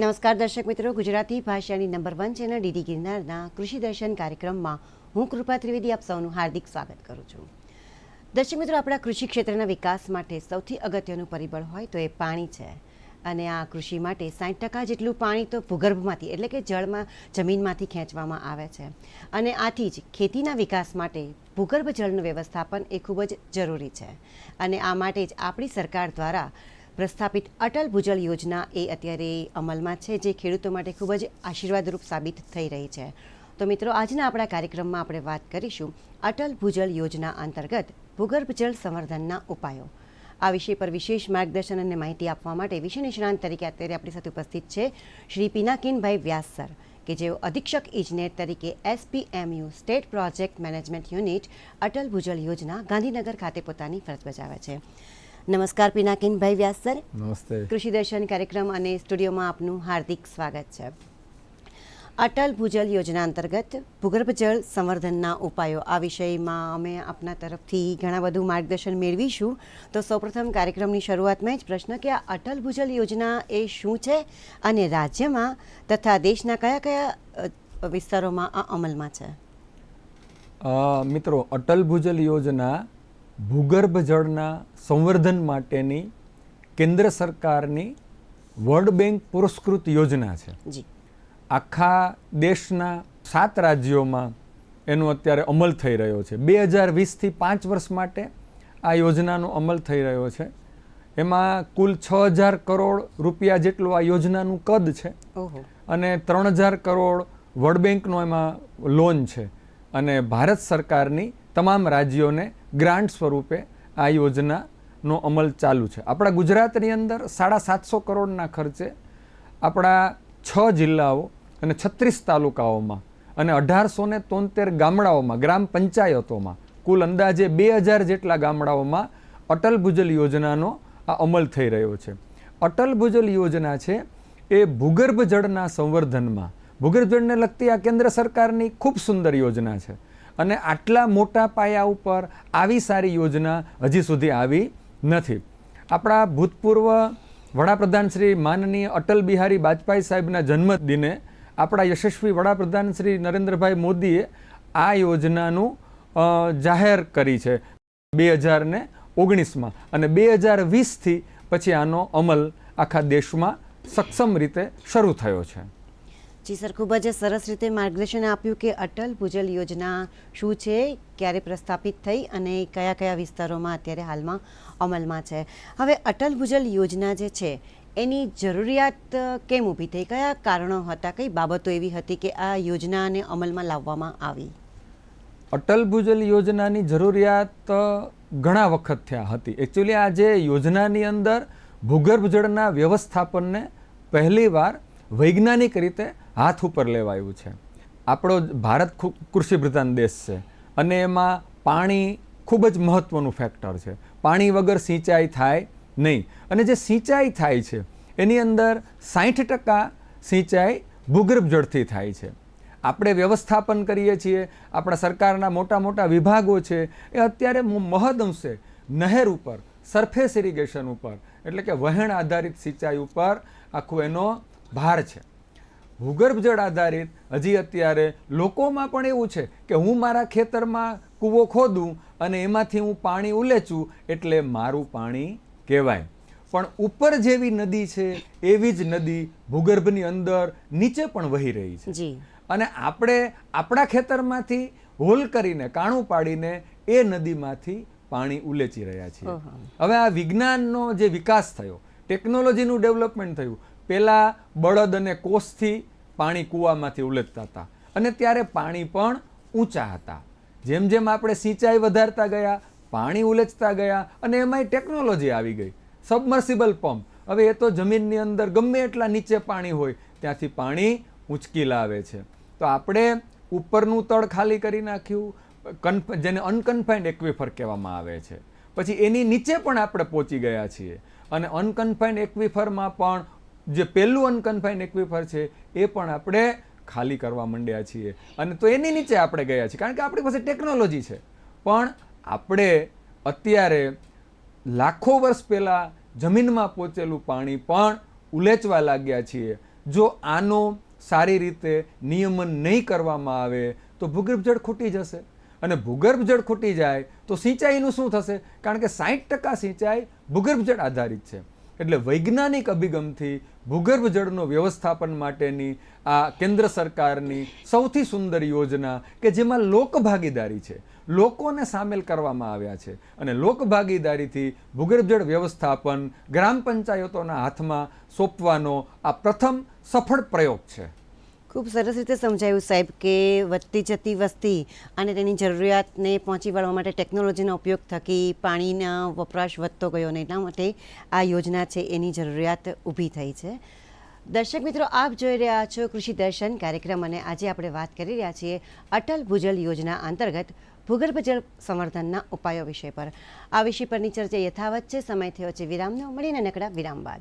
નમસ્કાર દર્શક મિત્રો, ગુજરાતી ભાષાની નંબર વન ચેનલ ડીડી ગિરનારના કૃષિ દર્શન કાર્યક્રમમાં હું કૃપા ત્રિવેદી આપ સૌનું હાર્દિક સ્વાગત કરું છું. દર્શક મિત્રો, આપણા કૃષિ ક્ષેત્રના વિકાસ માટે સૌથી અગત્યનું પરિબળ હોય તો એ પાણી છે. અને આ કૃષિ માટે સાઠ ટકા જેટલું પાણી તો ભૂગર્ભમાંથી, એટલે કે જળમાં, જમીનમાંથી ખેંચવામાં આવે છે. અને આથી જ ખેતીના વિકાસ માટે ભૂગર્ભ જળનું વ્યવસ્થાપન એ ખૂબ જ જરૂરી છે. અને આ માટે જ આપણી સરકાર દ્વારા પ્રસ્થાપિત અટલ ભૂજલ યોજના એ અત્યારે અમલમાં છે, જે ખેડૂતો માટે ખૂબ જ આશીર્વાદરૂપ સાબિત થઈ રહી છે. તો મિત્રો, આજના આપણા કાર્યક્રમમાં આપણે વાત કરીશું અટલ ભૂજલ યોજના અંતર્ગત ભૂગર્ભ જળ સંવર્ધનના ઉપાયો. આ વિષય પર વિશેષ માર્ગદર્શન અને માહિતી આપવા માટે વિષય નિષ્ણાંત તરીકે અત્યારે આપણી સાથે ઉપસ્થિત છે શ્રી પિનાકિનભાઈ વ્યાસ સર, કે જેઓ અધિક્ષક ઇજનેર તરીકે SPMU state project management unit Atal Bhujal Yojana Gandhinagar ખાતે પોતાની ફરજ બજાવે છે. નમસ્કાર પિનાકિનભાઈ વ્યાસ સર. નમસ્તે. કૃષિ દર્શન કાર્યક્રમ અને સ્ટુડિયોમાં આપનું હાર્દિક સ્વાગત છે. અટલ ભૂજલ યોજના અંતર્ગત ભૂગર્ભ જળ સંવર્ધનના ઉપાયો આ વિષયમાં અમે આપના તરફથી ઘણા બધું માર્ગદર્શન મેળવીશું. તો સૌપ્રથમ કાર્યક્રમની શરૂઆતમાં જ પ્રશ્ન કે આ અટલ ભૂજલ યોજના એ શું છે અને રાજ્યમાં તથા દેશના કયા કયા વિસ્તારોમાં આ અમલમાં છે? મિત્રો અટલ ભૂજલ યોજના ભૂગર્ભ જળના સંવર્ધન માટેની કેન્દ્ર સરકારની વર્લ્ડ બેંક પુરસ્કૃત યોજના છે. આખા દેશના સાત રાજ્યોમાં એનો અત્યારે અમલ થઈ રહ્યો છે. બે હજાર વીસથી પાંચ વર્ષ માટે આ યોજનાનો અમલ થઈ રહ્યો છે. એમાં કુલ છ હજાર કરોડ રૂપિયા જેટલું આ યોજનાનું કદ છે. અને ત્રણ હજાર કરોડ વર્લ્ડ બેંકનો એમાં લોન છે. અને ભારત સરકારની તમામ રાજ્યોને ગ્રાન્ટ સ્વરૂપે આ યોજનાનો અમલ ચાલુ છે. આપણા ગુજરાતની અંદર સાડા સાતસો કરોડના ખર્ચે આપણા છ જિલ્લાઓ અને છત્રીસ તાલુકાઓમાં અને અઢારસો ને તોતેર ગામડાઓમાં, ગ્રામ પંચાયતોમાં કુલ અંદાજે બે હજાર જેટલા ગામડાઓમાં અટલ ભૂજલ યોજનાનો આ અમલ થઈ રહ્યો છે. અટલ ભૂજલ યોજના છે એ ભૂગર્ભ જળના સંવર્ધનમાં, ભૂગર્ભ જળને લગતી આ કેન્દ્ર સરકારની ખૂબ સુંદર યોજના છે. અને આટલા મોટા પાયા ઉપર આવી સારી યોજના હજી સુધી આવી નથી. આપણા ભૂતપૂર્વ વડાપ્રધાન શ્રી માનનીય અટલ બિહારી વાજપેયી સાહેબના જન્મદિને આપણા યશસ્વી વડાપ્રધાન શ્રી નરેન્દ્રભાઈ મોદીએ આ યોજનાનું જાહેર કરી છે બે હજાર ને ઓગણીસમાં. અને બે હજાર વીસથી પછી આનો અમલ આખા દેશમાં સક્ષમ રીતે શરૂ થયો છે. જી સર, ખૂબ જ સરસ રીતે માર્ગદર્શન આપ્યું કે અટલ ભૂજલ યોજના શું છે, ક્યારે પ્રસ્થાપિત થઈ અને કયા કયા વિસ્તારોમાં અત્યારે હાલમાં અમલમાં છે. હવે અટલ ભૂજલ યોજના જે છે, એની જરૂરિયાત કેમ ઊભી થઈ? કયા કારણો હતા? કઈ બાબતો એવી હતી કે આ યોજનાને અમલમાં લાવવામાં આવી? અટલ ભૂજલ યોજનાની જરૂરિયાત ઘણા વખત થયા હતી. એકચ્યુઅલી આ જે યોજનાની અંદર ભૂગર્ભ જળના વ્યવસ્થાપનને પહેલીવાર વૈજ્ઞાનિક રીતે હાથ ઉપર લેવાયું છે. આપણો ભારત ખૂબ કૃષિ પ્રધાન દેશ છે અને એમાં પાણી ખૂબ જ મહત્ત્વનું ફેક્ટર છે. પાણી વગર સિંચાઈ થાય નહીં. અને જે સિંચાઈ થાય છે, એની અંદર સાઠ ટકા સિંચાઈ ભૂગર્ભ જળથી થાય છે. આપણે વ્યવસ્થાપન કરીએ છીએ, આપણા સરકારના મોટા મોટા વિભાગો છે, એ અત્યારે મહદઅંશે નહેર ઉપર સરફેસ ઇરિગેશન ઉપર, એટલે કે વહેણ આધારિત સિંચાઈ ઉપર આખું એનો ભાર છે. ભૂગર્ભ જળ આધારિત. હજી અત્યારે લોકોમાં પણ એવું છે કે હું મારા ખેતરમાં કૂવો ખોદું અને એમાંથી હું પાણી ઉલેચું એટલે મારું પાણી કહેવાય. પણ ઉપર જેવી નદી છે એવી જ નદી ભૂગર્ભની અંદર નીચે પણ વહી રહી છે. અને આપણે આપણા ખેતરમાંથી હોલ કરીને કાણું પાડીને એ નદીમાંથી પાણી ઉલેચી રહ્યા છીએ. હવે આ વિજ્ઞાનનો જે વિકાસ થયો ટેકનોલોજીનું ડેવલપમેન્ટ થયું પહેલાં બળદ અને કોસથી પાણી કૂવામાંથી ઉલેચતા હતા અને ત્યારે પાણી પણ ઊંચા હતા. જેમ જેમ આપણે સિંચાઈ વધારતા ગયા, પાણી ઉલેચતા ગયા અને એમાંય ટેકનોલોજી આવી ગઈ. Submersible pump. હવે એ તો જમીનની અંદર ગમે એટલા નીચે પાણી હોય, ત્યાંથી પાણી ઊંચકી લાવે છે. તો આપણે ઉપરનું તળ ખાલી કરી નાખ્યું, કન્ફ, જેને અનકન્ફાઇન્ડ એક્વિફર કહેવામાં આવે છે. પછી એની નીચે પણ આપણે પહોંચી ગયા છીએ. અને અનકન્ફાઇન્ડ એક્વિફરમાં પણ જે પહેલું અનકન્ફાઇન્ડ એક્વિફર છે, એ પણ આપણે ખાલી કરવા માંડ્યા છીએ. અને તો એની નીચે આપણે ગયા છીએ. કારણ કે આપણી પાસે ટેકનોલોજી છે. પણ આપણે અત્યારે લાખો વર્ષ પહેલાં જમીનમાં પહોંચેલું પાણી પણ ઉલેચવા લાગ્યા છીએ. જો આનો સારી રીતે નિયમન નહીં કરવામાં આવે, તો ભૂગર્ભ જળ ખૂટી જશે. અને ભૂગર્ભ જળ ખૂટી જાય, તો સિંચાઈનું શું થશે? કારણ કે સાહીઠ ટકા સિંચાઈ ભૂગર્ભ જળ આધારિત છે. એટલે વૈજ્ઞાનિક અભિગમથી ભૂગર્ભ જળનો વ્યવસ્થાપન માટેની આ કેન્દ્ર સરકારની સૌથી સુંદર યોજના કે જેમાં લોકભાગીદારી છે. લોકોને સામેલ કરવામાં આવ્યા છે અને લોકભાગીદારીથી ભૂગર્ભ જળ વ્યવસ્થાપન ગ્રામ પંચાયતોના હાથમાં સોંપવાનો આ પ્રથમ સફળ પ્રયોગ છે. ખૂબ સરસ રીતે સમજાયું સાહેબ કે વધતી જતી વસ્તી અને તેની જરૂરિયાતને પહોંચી વળવા માટે ટેકનોલોજીનો ઉપયોગ થકી પાણીના વપરાશ વધતો ગયો અને એટલા માટે આ યોજના છે એની જરૂરિયાત ઊભી થઈ છે. દર્શક મિત્રો, આપ જોઈ રહ્યા છો કૃષિ દર્શન કાર્યક્રમ અને આજે આપણે વાત કરી રહ્યા છીએ અટલ ભૂજલ યોજના અંતર્ગત ભૂગર્ભ જળ સંવર્ધનના ઉપાયો વિષય પર. આ વિષય પરની ચર્ચા યથાવત છે. સમય થયો છે વિરામનો. મળીને નકડા વિરામ બાદ.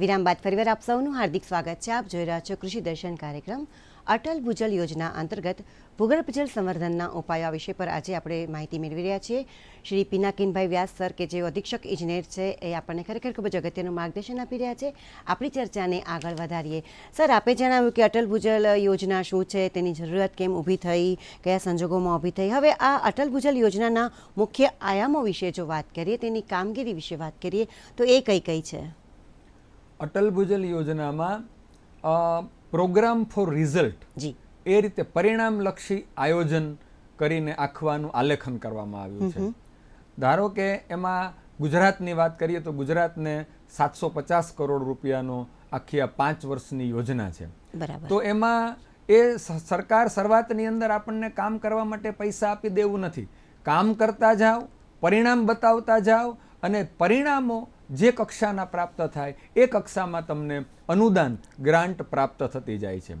વિરામ બાદ ફરીવાર આપ સૌનું હાર્દિક સ્વાગત છે. આપ જોઈ રહ્યા છો કૃષિ દર્શન કાર્યક્રમ. અટલ ભૂજલ યોજના અંતર્ગત ભૂગર્ભ જળ સંવર્ધનના ઉપાયો વિષય પર આજે આપણે માહિતી મેળવી રહ્યા છીએ. શ્રી પિનાકિનભાઈ વ્યાસ સર કે જે અધિક્ષક ઇજનેર છે, એ આપણને ખરેખર ખૂબ જ અગત્યનું માર્ગદર્શન આપી રહ્યા છે. આપણી ચર્ચાને આગળ વધારીએ. સર, આપે જણાવ્યું કે અટલ ભૂજલ યોજના શું છે, તેની જરૂરિયાત કેમ ઊભી થઈ, કયા સંજોગોમાં ઊભી થઈ. હવે આ અટલ ભૂજલ યોજનાના મુખ્ય આયામો વિશે જો વાત કરીએ, તેની કામગીરી વિશે વાત કરીએ, તો એ કઈ કઈ છે? અટલ ભૂજલ યોજનામાં પ્રોગ્રામ ફોર રિઝલ્ટ જી. એ રીતે પરિણામલક્ષી આયોજન કરીને આખવાનું આલેખન કરવામાં આવ્યું છે. ધારો કે એમાં ગુજરાતની વાત કરીએ તો ગુજરાતને સાતસો પચાસ કરોડ રૂપિયાનો આખી આ પાંચ વર્ષની યોજના છે. તો એમાં એ સરકાર શરૂઆતની અંદર આપણને કામ કરવા માટે પૈસા આપી દેવું નથી. કામ કરતા જાઓ પરિણામ બતાવતા જાઓ અને પરિણામો જે કક્ષાના પ્રાપ્ત થાય, એ કક્ષામાં તમને અનુદાન, ગ્રાન્ટ પ્રાપ્ત થતી જાય છે.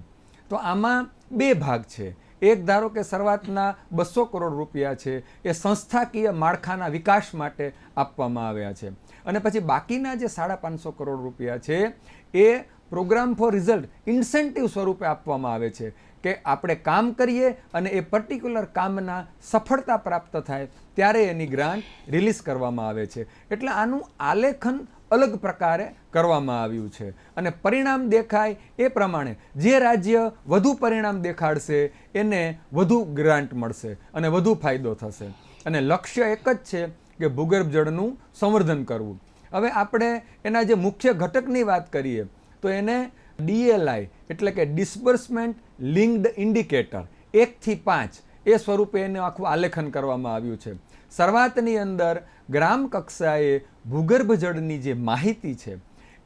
તો આમાં બે ભાગ છે. એક ધારો કે શરૂઆતના બસો કરોડ રૂપિયા છે, એ સંસ્થાકીય માળખાના વિકાસ માટે આપવામાં આવ્યા છે. અને પછી બાકીના જે સાડા પાંચસો કરોડ રૂપિયા છે, એ પ્રોગ્રામ ફોર રિઝલ્ટ, ઇન્સેન્ટિવ સ્વરૂપે આપવામાં આવે છે કે આપણે કામ કરીએ અને એ પર્ટિક્યુલર કામના સફળતા પ્રાપ્ત થાય ત્યારે એની ગ્રાન્ટ રિલીઝ કરવામાં આવે છે. એટલે આનું આલેખન અલગ પ્રકારે કરવામાં આવ્યું છે. અને પરિણામ દેખાય એ પ્રમાણે જે રાજ્ય વધુ પરિણામ દેખાડશે, એને વધુ ગ્રાન્ટ મળશે અને વધુ ફાયદો થશે. અને લક્ષ્ય એક જ છે કે ભૂગર્ભ જળનું સંવર્ધન કરવું. હવે આપણે એના જે મુખ્ય ઘટકની વાત કરીએ, તો એને ડીએલઆઈ એટલે કે ડિસ્બર્સમેન્ટ લિંક્ડ ઇન્ડિકેટર એકથી પાંચ એ સ્વરૂપે એનું આખું આલેખન કરવામાં આવ્યું છે. શરૂઆતની અંદર ગ્રામ કક્ષાએ ભૂગર્ભ જળની જે માહિતી છે,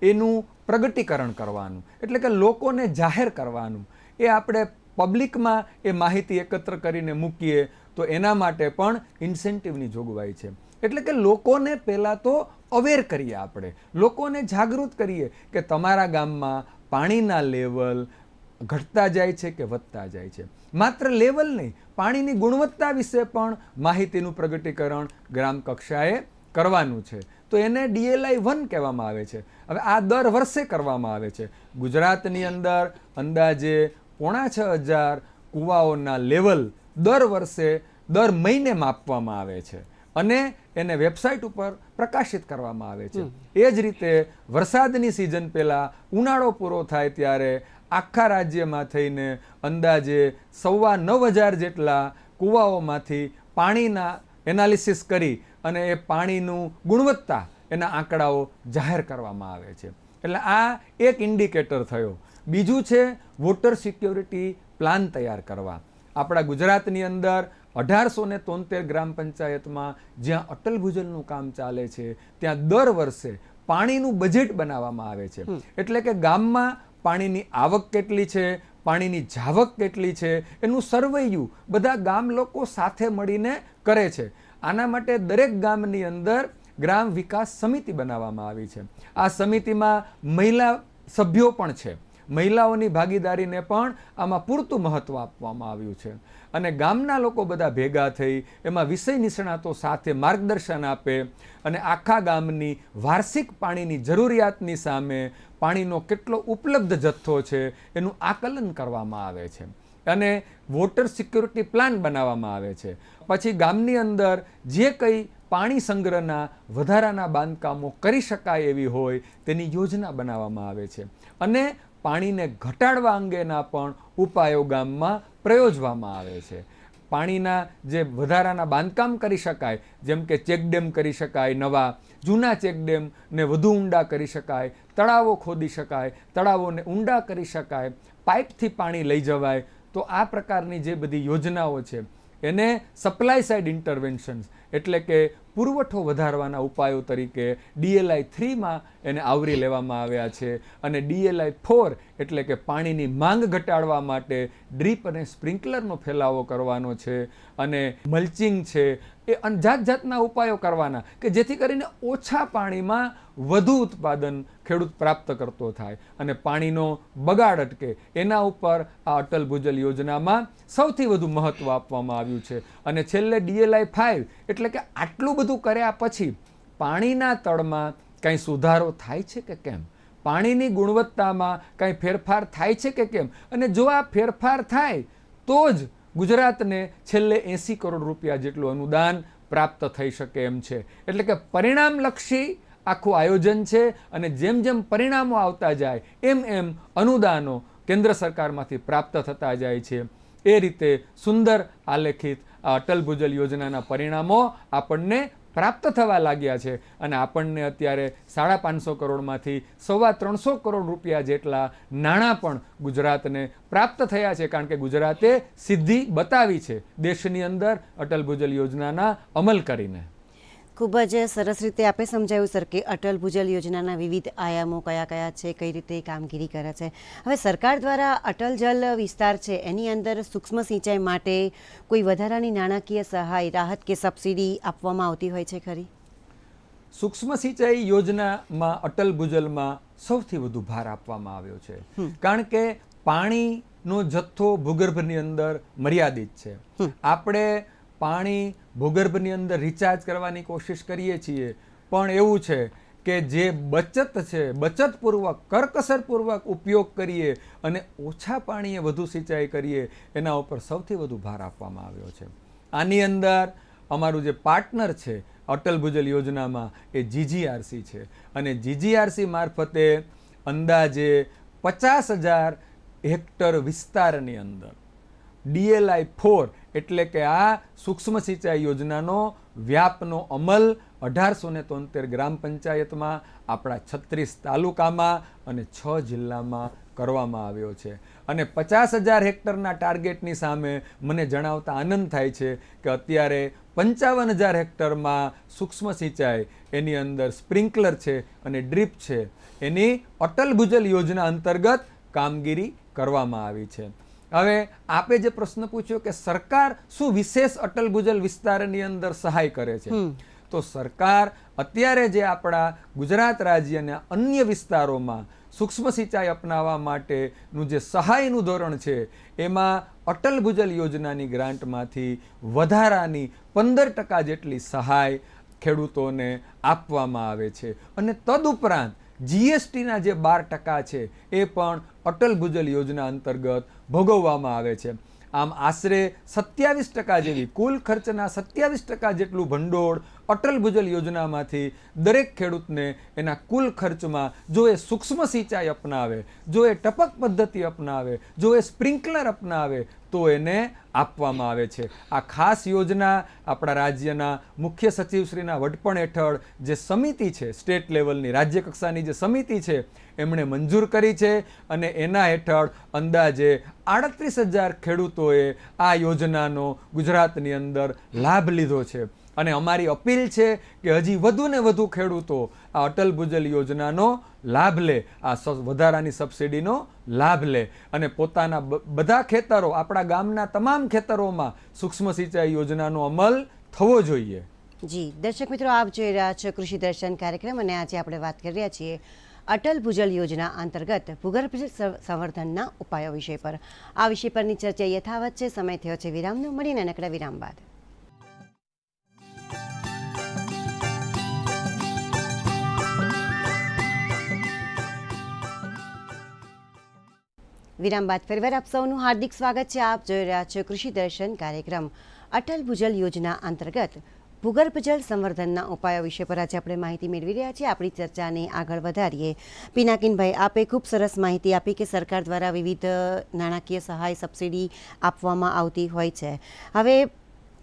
એનું પ્રગટીકરણ કરવાનું, એટલે કે લોકોને જાહેર કરવાનું, એ આપણે પબ્લિકમાં એ માહિતી એકત્ર કરીને મૂકીએ તો એના માટે પણ ઇન્સેન્ટિવની જોગવાઈ છે. એટલે કે લોકોને પહેલાં તો અવેર કરીએ આપણે, લોકોને જાગૃત કરીએ કે તમારા ગામમાં પાણીના લેવલ ઘટતા જાય છે કે વધતા જાય છે? માત્ર લેવલ નહીં પાણીની ગુણવત્તા વિશે પણ માહિતીનું પ્રગટીકરણ ગ્રામ કક્ષાએ કરવાનું છે. તો એને ડીએલઆઈ વન કહેવામાં આવે છે. હવે આ દર વર્ષે કરવામાં આવે છે. ગુજરાતની અંદર અંદાજે પોણા છ હજાર કૂવાઓના લેવલ દર વર્ષે દર મહિને માપવામાં આવે છે. અને એને વેબસાઇટ ઉપર પ્રકાશિત કરવામાં આવે છે. એ જ રીતે વરસાદની સિઝન પહેલાં ઉનાળો પૂરો થાય ત્યારે આખા રાજ્યમાં થઈને અંદાજે સવા નવ હજાર જેટલા કૂવાઓમાંથી પાણીના એનાલિસિસ કરી અને એ પાણીનું ગુણવત્તા એના આંકડાઓ જાહેર કરવામાં આવે છે. એટલે આ એક ઇન્ડિકેટર થયો. બીજું છે વોટર સિક્યોરિટી પ્લાન તૈયાર કરવા. આપણા ગુજરાતની અંદર અઢારસો ને તોતેર ગ્રામ પંચાયતમાં જ્યાં અટલ ભૂજલનું કામ ચાલે છે ત્યાં દર વર્ષે પાણીનું બજેટ બનાવવામાં આવે છે. એટલે કે ગામમાં પાણીની આવક કેટલી છે, પાણીની જાવક કેટલી છે, એનું સર્વૈયું બધા ગામ લોકો સાથે મળીને કરે છે. આના માટે દરેક ગામની અંદર ગ્રામ વિકાસ સમિતિ બનાવવામાં આવી છે. આ સમિતિમાં મહિલા સભ્યો પણ છે. મહિલાઓની ભાગીદારીને પણ આમાં પૂરતું મહત્ત્વ આપવામાં આવ્યું છે. અને ગામના લોકો બધા ભેગા થઈ એમાં વિષય નિષ્ણાતો સાથે માર્ગદર્શન આપે અને આખા ગામની વાર્ષિક પાણીની જરૂરિયાતની સામે પાણીનો કેટલો ઉપલબ્ધ જથ્થો છે એનું આકલન કરવામાં આવે છે. અને વોટર સિક્યુરિટી પ્લાન બનાવવામાં આવે છે. પછી ગામની અંદર જે કંઈ પાણી સંગ્રહના વધારાના બાંધકામો કરી શકાય એવી હોય તેની યોજના બનાવવામાં આવે છે. અને પાણીને ઘટાડવા અંગેના પણ ઉપાયો ગામમાં પ્રયોજવામાં આવે છે. પાણીના જે વધારાના બાંધકામ કરી શકાય, જેમ કે ચેકડેમ કરી શકાય નવા, જૂના ચેકડેમને વધુ ઊંડા કરી શકાય, તળાવો ખોદી શકાય, તળાવોને ઊંડા કરી શકાય, પાઇપથી પાણી લઈ જવાય, તો આ પ્રકારની જે બધી યોજનાઓ છે, એને સપ્લાય સાઇડ ઇન્ટરવેન્શન્સ એટલે કે પુરવઠો વધારવાના ઉપાયો તરીકે ડીએલઆઈ થ્રીમાં એને આવરી લેવામાં આવ્યા છે અને ડીએલઆઈ ફોર એટલે કે પાણીની માંગ ઘટાડવા માટે ડ્રીપ અને સ્પ્રિંકલરનો ફેલાવો કરવાનો છે અને મલ્ચિંગ છે. એ જાત જાતના ઉપાયો કરવાના કે જેથી કરીને ઓછા પાણીમાં વધુ ઉત્પાદન ખેડૂત પ્રાપ્ત કરતો થાય અને પાણીનો બગાડ અટકે. એના ઉપર આ અટલ ભૂજલ યોજનામાં સૌથી વધુ મહત્ત્વ આપવામાં આવ્યું છે. અને છેલ્લે ડીએલઆઈ ફાઇવ એટલે કે આટલું બધું કર્યા પછી પાણીના તળમાં કંઈ સુધારો થાય છે કે કેમ? પાણીની ગુણવત્તામાં કંઈ ફેરફાર થાય છે કે કેમ? અને જો આ ફેરફાર થાય, તો જ ગુજરાતને છેલ્લે એંસી કરોડ રૂપિયા જેટલું અનુદાન પ્રાપ્ત થઈ શકે એમ છે. એટલે કે પરિણામલક્ષી આખું આયોજન છે અને જેમ જેમ પરિણામો આવતા જાય, એમ એમ અનુદાનો કેન્દ્ર સરકારમાંથી પ્રાપ્ત થતા જાય છે. એ રીતે સુંદર આલેખિત અટલ ભૂજલ યોજનાના પરિણામો આપણને પ્રાપ્ત થવા લાગ્યા છે અને આપણને અત્યારે સાડા પાંચસો કરોડમાંથી સવા ત્રણસો કરોડ રૂપિયા જેટલા નાણાં પણ ગુજરાતને પ્રાપ્ત થયા છે. કારણ કે ગુજરાતે સિદ્ધિ બતાવી છે દેશની અંદર અટલ ભૂજલ યોજનાના અમલ કરીને. ખૂબ જ સરસ રીતે આપે સમજાવ્યું સર કે અટલ ભૂજલ યોજનાના વિવિધ આયામો કયા કયા છે કઈ રીતે કામગીરી કરે છે. હવે સરકાર દ્વારા અટલ જલ વિસ્તાર છે એની અંદર સૂક્ષ્મ સિંચાઈ માટે કોઈ વધારાની નાણાકીય સહાય રાહત કે સબસિડી આપવામાં આવતી હોય છે ખરી? સૂક્ષ્મ સિંચાઈ યોજનામાં અટલ ભૂજલમાં સૌથી વધુ ભાર આપવામાં આવ્યો છે. કારણ કે પાણીનો જથ્થો ભૂગર્ભની અંદર મર્યાદિત છે. આપણે પાણી ભૂગર્ભની અંદર રિચાર્જ કરવાની કોશિશ કરીએ છીએ. પણ એવું છે કે જે બચત છે, બચતપૂર્વક, કરકસરપૂર્વક ઉપયોગ કરીએ અને ઓછા પાણીએ વધુ સિંચાઈ કરીએ, એના ઉપર સૌથી વધુ ભાર આપવામાં આવ્યો છે. આની અંદર અમારું જે પાર્ટનર છે, અટલ ભૂજલ યોજનામાં એ જીજીઆરસી છે. અને જીજીઆરસી મારફતે અંદાજે પચાસ હજાર હેક્ટર વિસ્તારની અંદર ડીએલઆઈ ફોર એટલે કે આ સૂક્ષ્મ સિંચાઈ યોજનાનો વ્યાપનો અમલ અઢારસો ને તોતેર ગ્રામ પંચાયતમાં, આપણા છત્રીસ તાલુકામાં અને છ જિલ્લામાં કરવામાં આવ્યો છે. અને પચાસ હજાર હેક્ટરના ટાર્ગેટની સામે મને જણાવતા આનંદ થાય છે કે અત્યારે પંચાવન હજાર હેક્ટરમાં સૂક્ષ્મ સિંચાઈ એની અંદર સ્પ્રિંકલર છે અને ડ્રીપ છે. એની અટલ ભૂજલ યોજના અંતર્ગત કામગીરી કરવામાં આવી છે. હવે આપે જે પ્રશ્ન પૂછ્યો કે સરકાર શું વિશેષ અટલ ભૂજલ વિસ્તારની અંદર સહાય કરે છે? તો સરકાર અત્યારે જે આપણા ગુજરાત રાજ્યના અન્ય વિસ્તારોમાં સૂક્ષ્મ સિંચાઈ અપનાવવા માટેનું જે સહાયનું ધોરણ છે એમાં અટલ ભૂજલ યોજનાની ગ્રાન્ટમાંથી વધારાની પંદર ટકા જેટલી સહાય ખેડૂતોને આપવામાં આવે છે. અને તદુપરાંત જીએસટીના જે બાર ટકા છે, એ પણ અટલ ભૂજલ યોજના અંતર્ગત ભોગવવામાં આવે છે. આમ આશરે સત્યાવીસ ટકા જેવી કુલ ખર્ચના સત્યાવીસ ટકા જેટલું ભંડોળ અટલ ભૂજલ યોજનામાંથી દરેક ખેડૂતને એના કુલ ખર્ચમાં જો એ સૂક્ષ્મ સિંચાઈ અપનાવે, જો એ ટપક પદ્ધતિ અપનાવે, જો એ સ્પ્રિંકલર અપનાવે, તો એને આપવામાં આવે છે. આ ખાસ યોજના આપણા રાજ્યના મુખ્ય સચિવશ્રીના વડપણ હેઠળ જે સમિતિ છે, સ્ટેટ લેવલની રાજ્ય કક્ષાની જે સમિતિ છે, એમણે મંજૂર કરી છે અને એના હેઠળ અંદાજે આડત્રીસ હજાર ખેડૂતોએ આ યોજનાનો ગુજરાતની અંદર લાભ લીધો છે. અને અમારી અપીલ છે કે હજી વધુ ને વધુ ખેડૂતો આ અટલ ભૂજલ યોજનાનો લાભ લે, આ વધારાની સબસિડીનો લાભ લે. અને પોતાના બધા ખેતરો, આપણા ગામના તમામ ખેતરોમાં સૂક્ષ્મ સિંચાઈ યોજનાનો અમલ થવો જોઈએ. જી, દર્શક મિત્રો, આપ જોઈ રહ્યા છો કૃષિ દર્શન કાર્યક્રમ અને આજે આપણે વાત કરી રહ્યા છીએ અટલ ભૂજલ યોજના અંતર્ગત ભૂગર્ભ સંવર્ધનના ઉપાયો વિષય પર. આ વિષય પરની ચર્ચા યથાવત છે. સમય થયો છે વિરામનો. મળીને નકડા વિરામ બાદ. વિરામ બાદ ફરીવાર આપ સૌનું હાર્દિક સ્વાગત છે. આપ જોઈ રહ્યા છો કૃષિ દર્શન કાર્યક્રમ. અટલ ભૂજલ યોજના અંતર્ગત ભૂગર્ભ જળ સંવર્ધનના ઉપાયો વિશે પર આજે આપણે માહિતી મેળવી રહ્યા છીએ. આપણી ચર્ચાને આગળ વધારીએ. પિનાકિનભાઈ, આપે ખૂબ સરસ માહિતી આપી કે સરકાર દ્વારા વિવિધ નાણાકીય સહાય, સબસિડી આપવામાં આવતી હોય છે. હવે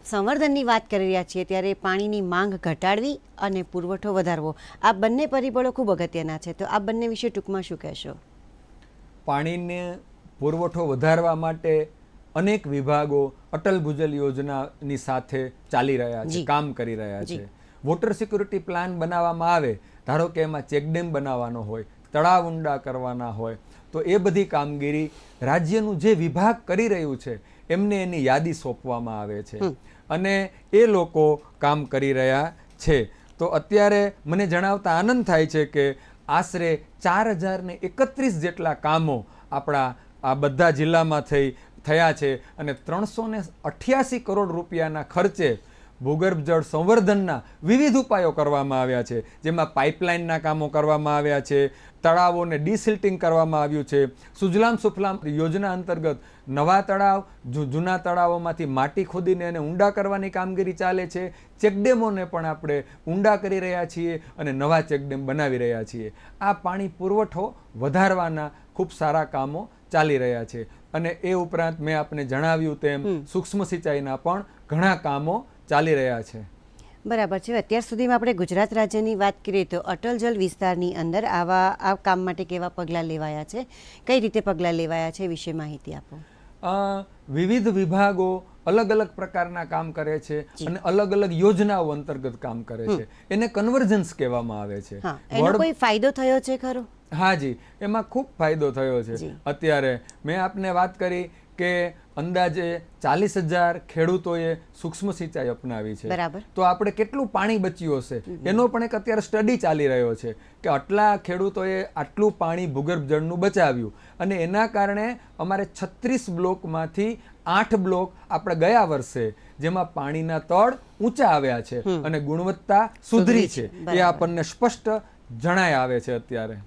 સંવર્ધનની વાત કરી રહ્યા છીએ ત્યારે પાણીની માંગ ઘટાડવી અને પુરવઠો વધારવો. આ બંને પરિબળો ખૂબ અગત્યના છે. તો આ બંને વિશે ટૂંકમાં શું કહેશો? પાણીને પુરવઠો વધારવા માટે અનેક વિભાગો અટલ ભૂજલ યોજનાની સાથે ચાલી રહ્યા છે કામ કરી રહ્યા છે. વોટર સિક્યુરિટી પ્લાન બનાવવામાં આવે ધારો કે એમાં ચેકડેમ બનાવવાનો હોય તળાવ ઊંડા કરવાના હોય તો એ બધી કામગીરી રાજ્યનું જે વિભાગ કરી રહ્યું છે એમને એની યાદી સોંપવામાં આવે છે. અને એ લોકો કામ કરી રહ્યા છે. તો અત્યારે મને જણાવતા આનંદ થાય છે કે આશરે ચાર હજારને એકત્રીસ જેટલા કામો આપણા આ બધા જિલ્લામાં થઈ, થયા છે અને ત્રણસો ને અઠ્યાસી કરોડ રૂપિયાના ખર્ચે ભૂગર્ભ જળ સંવર્ધનના વિવિધ ઉપાયો કરવામાં આવ્યા છે. જેમાં પાઇપલાઇનના કામો કરવામાં આવ્યા છે, તળાવોને ડિસિલ્ટિંગ કરવામાં આવ્યું છે, સુજલામ સુફલામ યોજના અંતર્ગત નવા તળાવ જૂના તળાવોમાંથી માટી ખોદીને એને ઊંડા કરવાની કામગીરી ચાલે છે. ચેકડેમોને પણ આપણે ઊંડા કરી રહ્યા છીએ અને નવા ચેકડેમ બનાવી રહ્યા છીએ. આ પાણી પુરવઠો વધારવાના ખૂબ સારા કામો ચાલી રહ્યા છે. અને એ ઉપરાંત મેં આપને જણાવ્યું તેમ સૂક્ષ્મ સિંચાઈના પણ ઘણા કામો ચાલી રહ્યા છે. બરાબર છે. અત્યાર સુધીમાં આપણે ગુજરાત રાજ્યની વાત કરીએ તો અટલ જલ વિસ્તારની અંદર આવા આ કામ માટે કેવા પગલાં લેવાયા છે? કઈ રીતે પગલાં લેવાયા છે વિશે માહિતી આપો. વિવિધ વિભાગો અલગ અલગ પ્રકારના કામ કરે છે અને અલગ અલગ યોજનાઓ અંતર્ગત કામ કરે છે. એને કન્વર્જન્સ કહેવામાં આવે છે. એનો કોઈ ફાયદો થયો છે ખરો? હાજી એમાં ખૂબ ફાયદો થયો છે. અત્યારે મેં આપને વાત કરી કે અંદાજે ચાલીસ હજાર ખેડૂતોએ સૂક્ષ્મ સિંચાઈ અપનાવી છે. બરાબર. તો આપણે કેટલું પાણી બચ્યું હશે? એનો પણ એક અત્યારે સ્ટડી ચાલી રહ્યો છે કે આટલા ખેડૂતોએ આટલું પાણી ભૂગર્ભ જળનું બચાવ્યું અને એના કારણે અમારે છત્રીસ બ્લોકમાંથી આઠ બ્લોક આપણે ગયા વર્ષે જેમાં પાણીના તળ ઊંચા આવ્યા છે અને ગુણવત્તા સુધરી છે. એ આપણને સ્પષ્ટ જણાય આવે છે અત્યારે.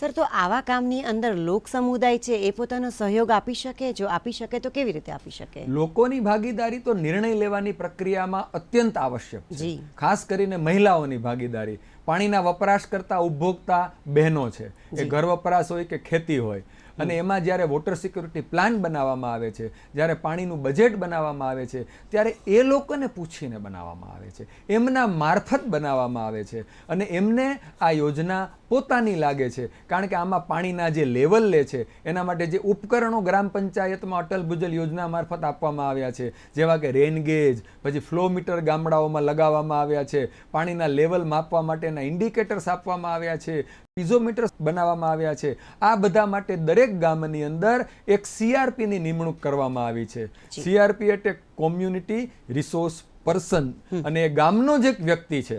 સર તો આવા કામની અંદર લોક સમુદાય છે એ પોતાનો સહયોગ આપી શકે? જો આપી શકે તો કેવી રીતે આપી શકે? લોકોની ભાગીદારી તો નિર્ણય લેવાની પ્રક્રિયામાં અત્યંત આવશ્યક છે. ખાસ કરીને મહિલાઓની ભાગીદારી. પાણીના વપરાશ કરતા ઉપભોક્તા બહેનો છે. એ ઘર વપરાશ હોય કે ખેતી હોય અને એમાં જ્યારે વોટર સિક્યુરિટી પ્લાન બનાવવામાં આવે છે જ્યારે પાણીનું બજેટ બનાવવામાં આવે છે ત્યારે એ લોકોને પૂછીને બનાવવામાં આવે છે. એમના મારફત બનાવવામાં આવે છે. અને એમને આ યોજના પોતાની લાગે છે. કારણ કે આમાં પાણીના જે લેવલ લે છે એના માટે જે ઉપકરણો ગ્રામ પંચાયતમાં અટલ ભૂજલ યોજના મારફત આપવામાં આવ્યા છે. જેવા કે રેન ગેજ પછી ફ્લો મીટર ગામડાઓમાં લગાવવામાં આવ્યા છે. પાણીના લેવલ માપવા માટેના ઇન્ડિકેટર્સ આપવામાં આવ્યા છે. પીઝોમીટર્સ બનાવવામાં આવ્યા છે. આ બધા માટે દરેક ગામની અંદર એક સીઆરપીની નિમણૂક કરવામાં આવી છે. સીઆરપી એટલે કોમ્યુનિટી રિસોર્સ પર્સન અને ગામનો જ એક વ્યક્તિ છે.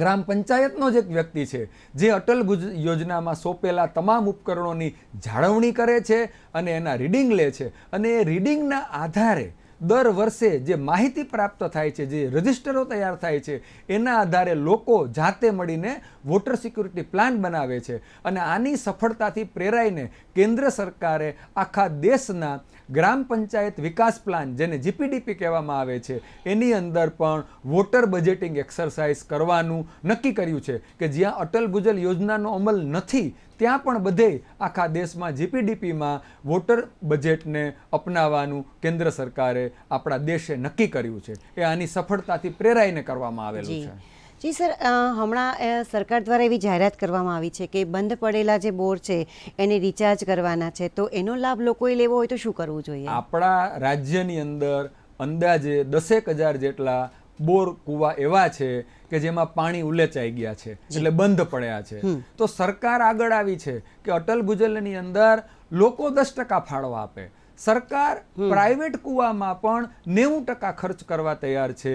ગ્રામ પંચાયતનો જ એક વ્યક્તિ છે જે અટલ ભુજ યોજનામાં સોંપેલા તમામ ઉપકરણોની જાળવણી કરે છે અને એના રીડિંગ લે છે. અને એ રીડિંગના આધારે દર વર્ષે જે માહિતી પ્રાપ્ત થાય છે, જે રજિસ્ટરો તૈયાર થાય છે, એના આધારે લોકો જાતે મળીને વોટર સિક્યુરિટી પ્લાન બનાવે છે. અને આની સફળતાથી પ્રેરાઈને કેન્દ્ર સરકારે આખા દેશના ગ્રામ પંચાયત વિકાસ પ્લાન જેને જીપીડીપી કહેવામાં આવે છે એની અંદર પણ વોટર બજેટિંગ એક્સરસાઇઝ કરવાનું નક્કી કર્યું છે કે જ્યાં અટલ ભૂજલ યોજનાનો અમલ નથી ત્યાં પણ બધે આખા દેશમાં જીપીડીપીમાં વોટર બજેટને અપનાવવાનું કેન્દ્ર સરકારે આપણા દેશે નક્કી કર્યું છે. એ આની સફળતાથી પ્રેરાઈને કરવામાં આવેલું છે. જી સર હમણાં સરકાર દ્વારા એવી જાહેરાત કરવામાં આવી છે કે બંધ પડેલા જે બોર છે એને રિચાર્જ કરવાના છે. તો એનો લાભ લોકોએ લેવો હોય તો શું કરવું જોઈએ? આપણા રાજ્યની અંદર અંદાજે દસેક હજાર જેટલા બોર કુવા એવા છે કે જેમાં પાણી ઉલેચાઈ ગયા છે એટલે બંધ પડ્યા છે. તો સરકાર આગળ આવી છે કે અટલ ભૂજલની અંદર લોકો દસ ટકા ફાળો આપે. સરકાર પ્રાઇવેટ કુવામાં પણ નેવું ટકા ખર્ચ કરવા તૈયાર છે.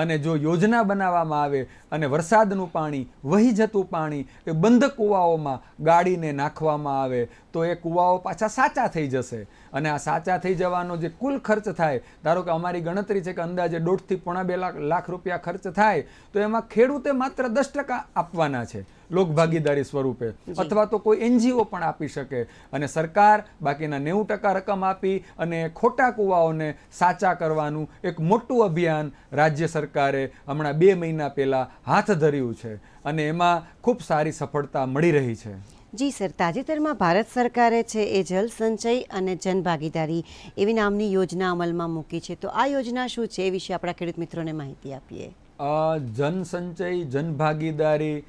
અને જો યોજના બનાવવામાં આવે અને વરસાદનું પાણી વહી જતું પાણી એ બંધ કૂવાઓમાં ગાડીને નાખવામાં આવે તો એ કૂવાઓ પાછા સાચા થઈ જશે. અને આ સાચા થઈ જવાનો જે કુલ ખર્ચ થાય ધારો કે અમારી ગણતરી છે કે અંદાજે દોઢથી પોણા બે લાખ લાખ રૂપિયા ખર્ચ થાય તો એમાં ખેડૂતે માત્ર દસ ટકા આપવાના છે લોક ભાગીદારી સ્વરૂપે. અથવા તો કોઈ એનજીઓ પણ આપી શકે. અને સરકાર બાકીના નેવું ટકા રકમ આપી અને ખોટા કૂવાઓને સાચા કરવાનું એક મોટું અભિયાન રાજ્ય સરકારે હમણાં બે મહિના પહેલાં હાથ ધર્યું છે અને એમાં ખૂબ સારી સફળતા મળી રહી છે. જી સર તાજેતરમાં ભારત સરકારે છે એ જલ સંચય અને જનભાગીદારી એવી નામની યોજના અમલમાં મૂકી છે. તો આ યોજના શું છે એ વિશે આપણા ખેડૂત મિત્રોને માહિતી આપીએ. જનસંચય જન સંચય જન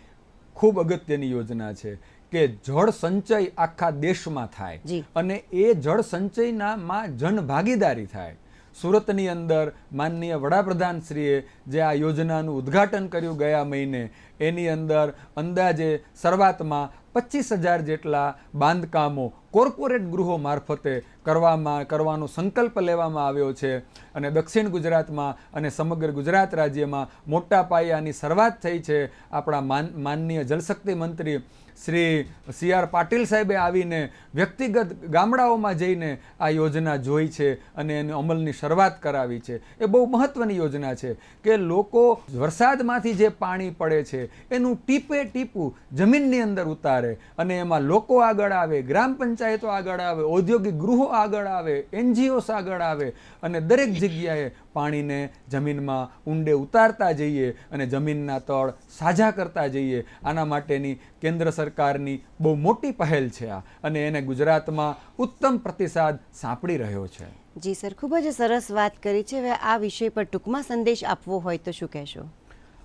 ખૂબ અગત્યની યોજના છે કે જળ સંચય આખા દેશમાં થાય. અને એ જળ સંચયનામાં જન જનભાગીદારી થાય. સુરતની અંદર માનનીય વડાપ્રધાન શ્રીએ જે આ યોજનાનું ઉદ્ઘાટન કર્યું ગયા મહિને, એની અંદર અંદાજે શરૂઆતમાં પચીસ હજાર જેટલા બાંધકામો, કોર્પોરેટ ગૃહો મારફતે કરવામાં, કરવાનો સંકલ્પ લેવામાં આવ્યો છે. અને દક્ષિણ ગુજરાતમાં અને સમગ્ર ગુજરાત રાજ્યમાં મોટા પાયાની શરૂઆત થઈ છે. આપણા માન, માનનીય જલશક્તિ મંત્રી શ્રી સી આર પાટીલ સાહેબે આવીને વ્યક્તિગત ગામડાઓમાં જઈને આ યોજના જોઈ છે અને એની અમલની શરૂઆત કરાવી છે. એ બહુ મહત્ત્વની યોજના છે કે લોકો વરસાદમાંથી જે પાણી પડે છે, એનું ટીપે ટીપું જમીનની અંદર ઉતારે અને એમાં લોકો આગળ આવે, ગ્રામ પંચાયતો આગળ આવે, ઔદ્યોગિક ગૃહો આગળ આવે એનજીઓસ આગળ આવે અને દરેક જગ્યાએ પાણીને જમીનમાં ઊંડે ઉતારતા જઈએ અને જમીનના તળ સાજા કરતા જઈએ. આના માટેની કેન્દ્ર સરકારની બહુ મોટી પહેલ છે આ અને એને ગુજરાતમાં ઉત્તમ પ્રતિસાદ સાંપડી રહ્યો છે. જી સર ખૂબ જ સરસ વાત કરી છે. હવે આ વિષય પર ટૂંકમાં સંદેશ આપવો હોય તો શું કહેશો?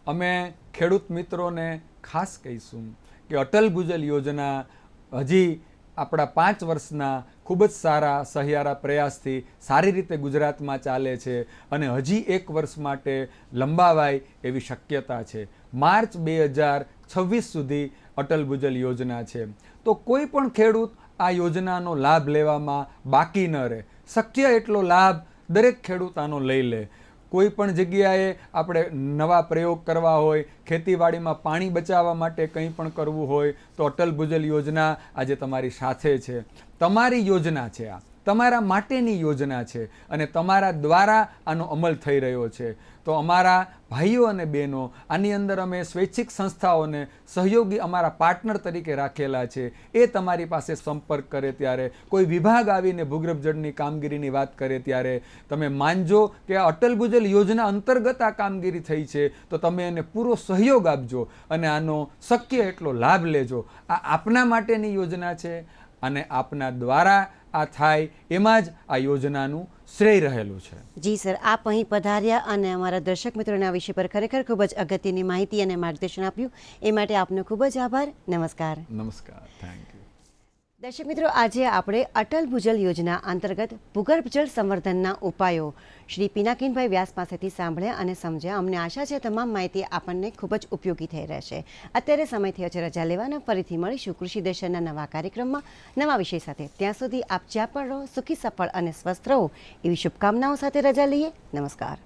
અમે ખેડૂત મિત્રોને ખાસ કહીશું કે અટલ ભૂજલ યોજના હજી આપણા પાંચ વર્ષના ખૂબ જ સારા સહિયારા પ્રયાસથી સારી રીતે ગુજરાતમાં ચાલે છે અને હજી એક વર્ષ માટે લંબાવાય એવી શક્યતા છે. માર્ચ બે હજાર છવ્વીસ સુધી અટલ ભૂજલ યોજના છે. તો કોઈ પણ ખેડૂત આ યોજનાનો લાભ લેવામાં બાકી ન રહે. શક્ય એટલો લાભ દરેક ખેડૂત આનો લઈ લે. કોઈ પણ જગ્યાએ આપણે નવા પ્રયોગ કરવા હોય, ખેતીવાડીમાં પાણી બચાવવા માટે કંઈ પણ કરવું હોય, તો અટલ ભૂજલ યોજના આજે તમારી સાથે છે. તમારી યોજના છે આ. તમારા માટેની યોજના છે અને તમારા દ્વારા આનો અમલ થઈ રહ્યો છે. તો અમારા ભાઈઓ અને બહેનો, આની અંદર અમે સ્વૈચ્છિક સંસ્થાઓને સહયોગી અમારા પાર્ટનર તરીકે રાખેલા છે. એ તમારી પાસે સંપર્ક કરે ત્યારે, કોઈ વિભાગ આવીને ભૂગર્ભ જળની કામગીરીની વાત કરે ત્યારે, તમે માનજો કે અટલ ભૂજલ યોજના અંતર્ગત આ કામગીરી થઈ છે, તો તમે એને પૂરો સહયોગ આપજો અને આનો શક્ય એટલો લાભ લેજો. આ આપના માટેની યોજના છે અને આપના દ્વારા આ થાય એમાં જ આ યોજનાનું શ્રેય રહેલું છે. જી સર આપ અહીં પધાર્યા અને અમારા દર્શક મિત્રોને આ વિષય પર ખરેખર ખૂબ જ અગત્યની માહિતી અને માર્ગદર્શન આપ્યું. એ માટે આપનો ખૂબ જ આભાર. નમસ્કાર. નમસ્કાર. થેન્ક યુ દર્શક મિત્રો, આજે આપણે અટલ ભૂજલ યોજના અંતર્ગત ભૂગર્ભ જળ સંવર્ધનના ઉપાયો શ્રી પિનાકીનભાઈ વ્યાસ પાસેથી સાંભળ્યા અને સમજ્યા. અમને આશા છે તમામ માહિતી આપણને ખૂબ જ ઉપયોગી થઈ રહેશે. અત્યારે સમય થયો છે રજા લેવાના. ફરીથી મળીશું કૃષિ દર્શનના નવા કાર્યક્રમમાં. નવા વિષય સાથે. ત્યાં સુધી આપ જ્યાં પણ રહો, સુખી, સફળ અને સ્વસ્થ રહો, એવી શુભકામનાઓ સાથે રજા લઈએ. નમસ્કાર.